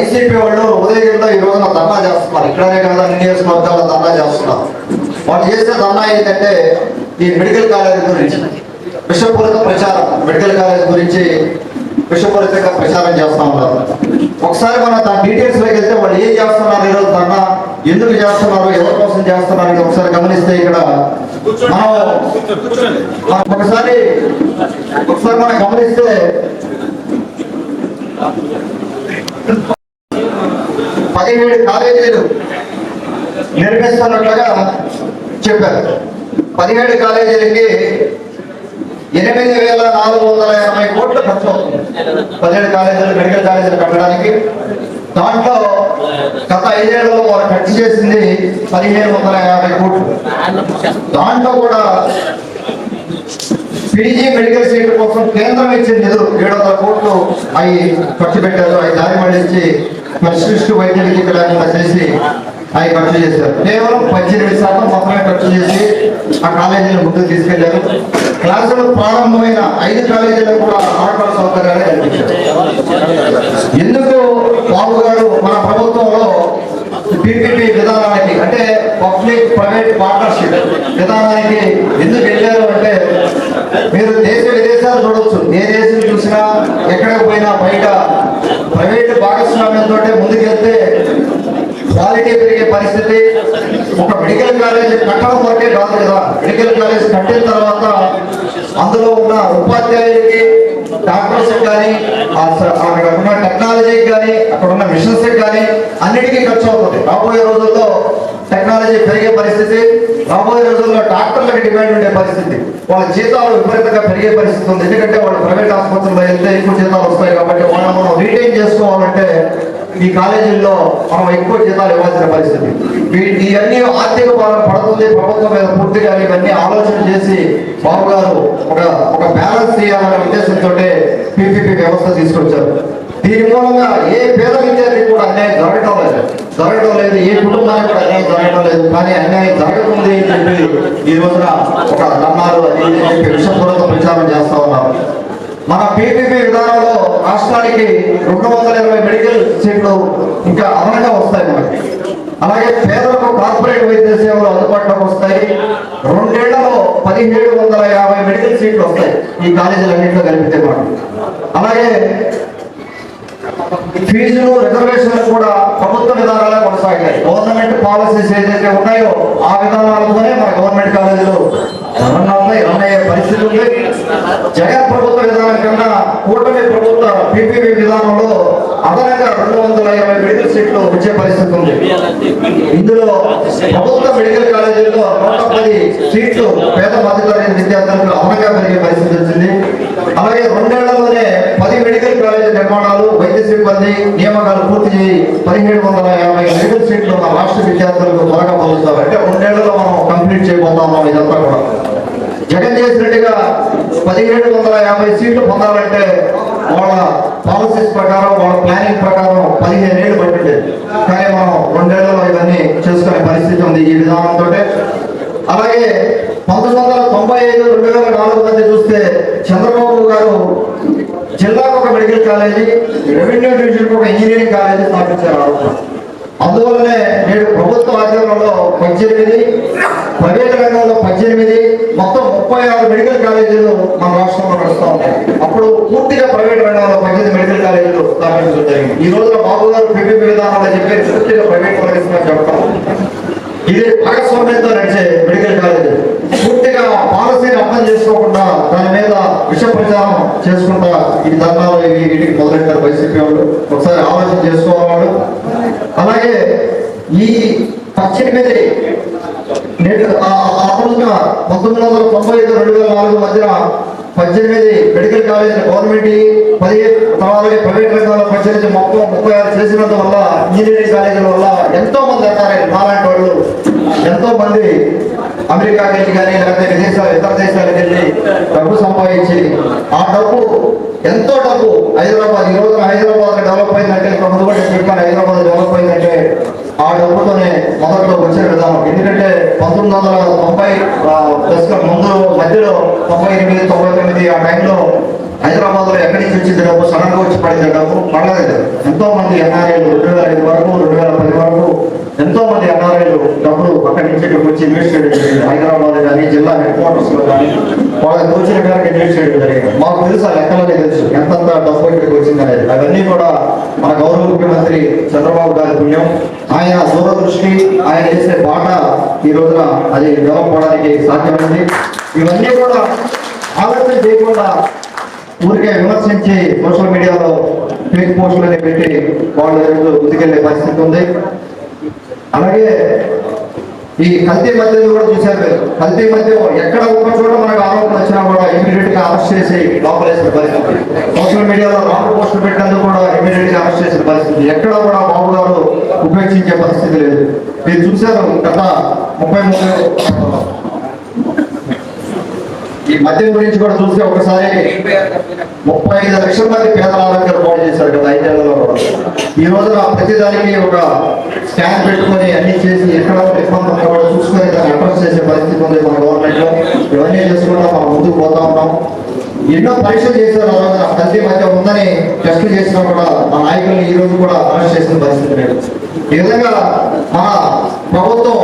YCP వాళ్ళు ఉదయగిరిలో ఈ రోజున ధర్నా చేస్తున్నారు. ఇక్కడనే కదా అన్ని నియోజకవర్గాల్లో ధర్నా చేస్తున్నారు. వాళ్ళు చేసే ధర్నా ఏంటంటే ఈ మెడికల్ కాలేజ్ గురించి విషపూరిత ప్రచారం మెడికల్ కాలేజ్ గురించి విషపూరితంగా ప్రచారం చేస్తూ ఉన్నారు. ఒకసారి మనం దాని డీటెయిల్స్లోకి వెళ్తే వాళ్ళు ఏం చేస్తున్నారు ఈరోజు ధర్నా ఎందుకు చేస్తున్నారు ఎవరి కోసం చేస్తున్నారు ఇది ఒకసారి గమనిస్తే ఇక్కడ మనం ఒకసారి ఒకసారి మనం గమనిస్తే పదిహేడు కాలేజీలు నిర్మిస్తున్నట్లుగా చెప్పారు. పదిహేడు కాలేజీలకి ఎనిమిది వేల నాలుగు వందల ఎనభై కోట్లు ఖర్చు అవుతుంది. పదిహేడు కాలేజీలు మెడికల్ కాలేజీలు కట్టడానికి. దాంట్లో గత ఐదేళ్ళలో వారు ఖర్చు చేసింది పదిహేను వందల యాభై కోట్లు. దాంట్లో కూడా పీజీ మెడికల్ సీట్ కోసం కేంద్రం ఇచ్చిన నిధులు ఏడు వందల కోట్లు అవి ఖర్చు పెట్టారు. అవి దారి మళ్ళించి పరిశిష్టు వైద్య విద్యకులంగా చేసి అవి ఖర్చు చేశారు. కేవలం పద్దెనిమిది శాతం మాత్రమే ఖర్చు చేసి ఆ కాలేజీని ముందుకు తీసుకెళ్ళారు. క్లాసులు ప్రారంభమైన ఐదు కాలేజీలకు కూడా ఆడపడ సౌకర్యాలు కల్పించారు. ఎందుకు బాబు గారు మన ప్రభుత్వంలో పీపీపీ విధానానికి అంటే పబ్లిక్ ప్రైవేట్ పార్ట్నర్షిప్ విధానానికి ఎందుకు వెళ్ళారు అంటే మీరు దేశ విదేశాలు చూడవచ్చు ఏ దేశం చూసినా ఎక్కడికి పోయినా బయట భాగస్వామ్యంతో ముందుకెళ్తే క్వాలిటీ పెరిగే పరిస్థితి. ఒక మెడికల్ కాలేజ్ కట్టడం వరకే కాదు కదా. మెడికల్ కాలేజ్ కట్టిన తర్వాత అందులో ఉన్న ఉపాధ్యాయులకి డాక్టర్స్ కానీ అక్కడ ఉన్న టెక్నాలజీకి కానీ అక్కడ ఉన్న మిషన్స్ కానీ అన్నిటికీ ఖర్చు అవుతుంది. రాబోయే రోజుల్లో టెక్నాలజీ పెరిగే పరిస్థితి రాబోయే రోజుల్లో డాక్టర్లకు డిమాండ్ ఉండే పరిస్థితి వాళ్ళ జీతాలు విపరీతంగా పెరిగే పరిస్థితి ఉంది. ఎందుకంటే వాళ్ళు ప్రైవేట్ ఆసుపత్రుల్లో వెళ్తే ఎక్కువ జీతాలు వస్తాయి కాబట్టి వాళ్ళని మనం రీటైన్ చేసుకోవాలంటే ఈ కాలేజీల్లో మనం ఎక్కువ జీతాలు ఇవ్వాల్సిన పరిస్థితి. వీటి ఇవన్నీ ఆర్థిక భారం పడుతుంది ప్రభుత్వం మీద పూర్తిగా ఇవన్నీ ఆలోచన చేసి బాబు గారు ఒక ఒక బ్యాలెన్స్ చేయాలనే ఉద్దేశంతో పీపీపీ వ్యవస్థ తీసుకొచ్చారు. దీని మూలంగా ఏ పేద విద్యార్థి కూడా అన్యాయం జరగటం లేదు. జరగటం లేదు ఏ కుటుంబానికి కూడా అన్యాయం జరగటం లేదు. కానీ అన్యాయం జరగకుంది అని చెప్పి ఈ రోజున ఒక నమ్మారు అని చెప్పి విషపూర్వక ప్రచారం చేస్తా ఉన్నారు. మన పీపీపీ విధానంలో రాష్ట్రానికి రెండు వందల ఇరవై మెడికల్ సీట్లు ఇంకా అదనంగా వస్తాయి మనకి. అలాగే పేదలకు కార్పొరేట్ వైద్య సేవలు అందుబాటులోకి వస్తాయి. రెండేళ్ళలో పదిహేడు వందల యాభై మెడికల్ సీట్లు వస్తాయి ఈ కాలేజీలన్నింటిలో కనిపించే మనం అలాగే ఫీజులు రిజర్వేషన్లు కూడా ప్రభుత్వ విధానాలే కొనసాగాయి. గవర్నమెంట్ పాలసీస్ ఏదైతే ఉన్నాయో ఆ విధానాలతోనే మన గవర్నమెంట్ కాలేజీలు రన్ అవుతాయి రన్ అయ్యే పరిస్థితి ఉంది. జగన్ ప్రభుత్వ విధానం కన్నా కూటమి ప్రభుత్వ పీపీపీ విధానంలో అదనంగా రెండు వందల ఇరవై మెడికల్ సీట్లు వచ్చే పరిస్థితి ఉంది. ఇందులో ప్రభుత్వ మెడికల్ కాలేజీల్లో నూట పది సీట్లు పేద మధ్యతరగతి విద్యార్థులకు అదనంగా పెరిగే పరిస్థితి వచ్చింది. అలాగే రెండేళ్ళలోనే పది మెడికల్ కాలేజీ నిర్మాణాలు వైద్య సిబ్బంది నియామకాలు పూర్తి చేయి పదిహేడు వందల యాభై మెడికల్ సీట్లు ఉన్న రాష్ట్ర విద్యార్థులకు త్వరగా పొందుతారు. అంటే రెండేళ్ళలో మనం కంప్లీట్ చేయబోతున్నాం ఇదంతా కూడా. జగన్ రెడ్డిగా పదిహేడు వందల యాభై సీట్లు పొందాలంటే వాళ్ళ పాలసీస్ ప్రకారం వాళ్ళ ప్లానింగ్ ప్రకారం పదిహేను ఏళ్ళు పట్టింది. కానీ మనం రెండేళ్ళలో ఇవన్నీ చేసుకునే పరిస్థితి ఉంది ఈ విధానంతో అలాగే పంతొమ్మిది వందల తొంభై ఐదు రెండు వేల నాలుగు మధ్య చూస్తే చంద్రబాబు గారు జిల్లాకు ఒక మెడికల్ కాలేజీ రెవెన్యూ డివిజన్ ఒక ఇంజనీరింగ్ కాలేజీ స్థాపించారు అందువల్లనే నేడు ప్రభుత్వ ఆధ్వర్యంలో పద్దెనిమిది ప్రైవేట్ రంగంలో పద్దెనిమిది మొత్తం ముప్పై ఆరు మెడికల్ కాలేజీలు మన రాష్ట్రంలో నడుస్తూ ఉన్నాయి. అప్పుడు పూర్తిగా ప్రైవేట్ రంగంలో పద్దెనిమిది మెడికల్ కాలేజీలు స్థాపించడం జరిగింది. ఈ రోజున బాబు గారు పిపిపి విధానంలో చెప్పి పూర్తిగా ప్రైవేట్ కాలేజెస్ చెప్తాం. ఇది భాగస్వామ్యంతో నడిచే మెడికల్ కాలేజీ పూర్తిగా పాలసీని అర్థం చేసుకోకుండా దాని మీద విష ప్రచారం చేసుకుంటా ఈ ధర్నాలు ఇవి వీటికి మొదలెట్టారు వైసీపీ వాళ్ళు. ఒకసారి ఆలోచన చేసుకోవాలి అలాగే ఈ పద్దెనిమిది నేడు ఆ- ఆ రోజున పంతొమ్మిది వందల తొంభై ఐదు రెండు వేల నాలుగు మధ్యన పద్దెనిమిది మెడికల్ కాలేజీలు గవర్నమెంట్ పదిహేను తర్వాత ప్రైవేట్ రంగాల పద్దెనిమిది మొత్తం ముప్పై ఆరు చేసినందువల్ల ఇంజనీరింగ్ కాలేజీల వల్ల ఎంతో మంది ఎన్ఆర్ఐ నాలాంటి వాళ్ళు ఎంతో మంది అమెరికాకి వెళ్ళి కానీ లేకపోతే విదేశాలు ఇతర దేశాలకు వెళ్ళి డబ్బు సంపాదించి ఆ డబ్బు ఎంతో డబ్బు హైదరాబాద్ ఈ రోజున హైదరాబాద్ డెవలప్ అయిందంటే ఇక్కడ ముందు కూడా చెప్పాను హైదరాబాద్ డెవలప్ అయిందంటే ఆ డబ్బుతోనే మొదట్లో వచ్చిన విధానం. ఎందుకంటే పంతొమ్మిది వందల తొంభై ముందు మధ్యలో తొంభై ఎనిమిది తొంభై తొమ్మిది ఆ టైంలో హైదరాబాద్లో ఎక్కడి నుంచి వచ్చింది డబ్బు? సడన్గా వచ్చి పడింది డబ్బు? పడలేదు. ఎంతో మంది ఎన్ఆర్ఐలు రెండు వేల ఐదు వరకు రెండు వేల పది వరకు ఎంతో మంది ఎన్ఆర్ఐలు డబ్బులు అక్కడి నుంచి ఇక్కడికి వచ్చి ఇన్వెస్ట్ చేయడం జరిగింది. హైదరాబాద్ కానీ జిల్లా హెడ్ క్వార్టర్స్లో కానీ వాళ్ళకి తోచిన గారికి ఇన్వెస్ట్ చేయడం జరిగింది. మాకు తెలుసు ఆ లెక్కలనే తెలుసు. ఎంతంత డబ్బు ఇక్కడికి వచ్చింది అనేది. అవన్నీ కూడా మన గౌరవ ముఖ్యమంత్రి చంద్రబాబు గారి పుణ్యం. ఆయన దూరదృష్టి ఆయన చేసే బాట ఈ రోజున అది డెవలప్ అవడానికి సాధ్యమైంది. ఇవన్నీ కూడా ఆలోచన చేయకుండా ఊరికే విమర్శించి సోషల్ మీడియాలో ఫేక్ పోస్టులని పెట్టి వాళ్ళు ఈరోజు ముందుకెళ్ళే పరిస్థితి ఉంది. అలాగే ఈ కల్తీ మధ్య కూడా చూశారు మీరు. కల్తీ మధ్య ఎక్కడ ఒక చోట మనకు ఆరోపణ వచ్చినా కూడా ఇమీడియట్గా అరెస్ట్ చేసి లోపలేసిన పరిస్థితి. సోషల్ మీడియాలో రాంగ్ పోస్టులు పెట్టినందుకు కూడా ఇమీడియట్గా అరెస్ట్ చేసిన పరిస్థితి. ఎక్కడ కూడా బాబు గారు ఉపేక్షించే పరిస్థితి లేదు. మీరు చూశారు గత ముప్పై ముప్పై ఈ మద్యం గురించి కూడా చూస్తే ఒకసారి ముప్పై ఐదు లక్షల మంది పేదల ఆరోగ్యాలు పాడు చేశారు కదా ఐదేళ్ళలో కూడా. ఈ రోజున ప్రతిదానికి ఒక స్కాన్ పెట్టుకొని అన్ని చేసి ఎక్కడ ఇబ్బంది ఉన్నా కూడా చూసుకొని దాన్ని అడ్రస్ చేసే పరిస్థితి ఉంది మన గవర్నమెంట్లో. ఇవన్నీ చేసుకుంటా మనం ముందుకు పోతా ఉన్నాం. ఎన్నో పరీక్షలు చేశారు ఆ రోజున. తల్లి మధ్య ఉందని టెస్టులు చేసినా కూడా మా నాయకుల్ని ఈ రోజు కూడా అరెస్ట్ చేసిన పరిస్థితి లేదు. ఈ విధంగా మన ప్రభుత్వం